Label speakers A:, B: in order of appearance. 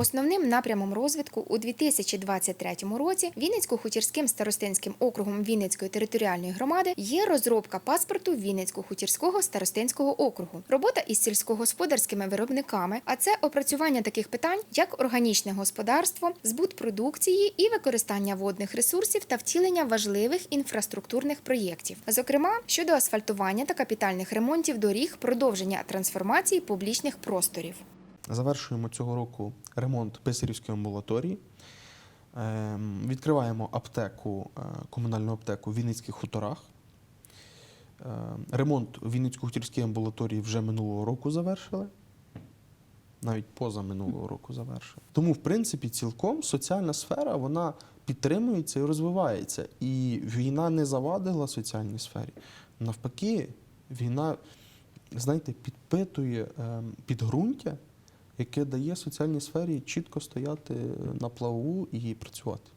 A: Основним напрямом розвитку у 2023 році Вінницько-Хутірським старостинським округом Вінницької територіальної громади є розробка паспорту Вінницько-Хутірського старостинського округу, робота із сільськогосподарськими виробниками, а це опрацювання таких питань, як органічне господарство, збут продукції і використання водних ресурсів та втілення важливих інфраструктурних проєктів, зокрема щодо асфальтування та капітальних ремонтів доріг, продовження трансформації публічних просторів.
B: Завершуємо цього року ремонт Писарівської амбулаторії. Ем, Відкриваємо аптеку, е, комунальну аптеку в Вінницьких хуторах. Ем, Ремонт у Вінницько-хутірській амбулаторії вже минулого року завершили. Навіть поза минулого року завершили. Тому, в принципі, цілком соціальна сфера вона підтримується і розвивається. І війна не завадила соціальній сфері. Навпаки, війна, знаєте, підпитує ем, підґрунтя, яке дає соціальній сфері чітко стояти на плаву і працювати.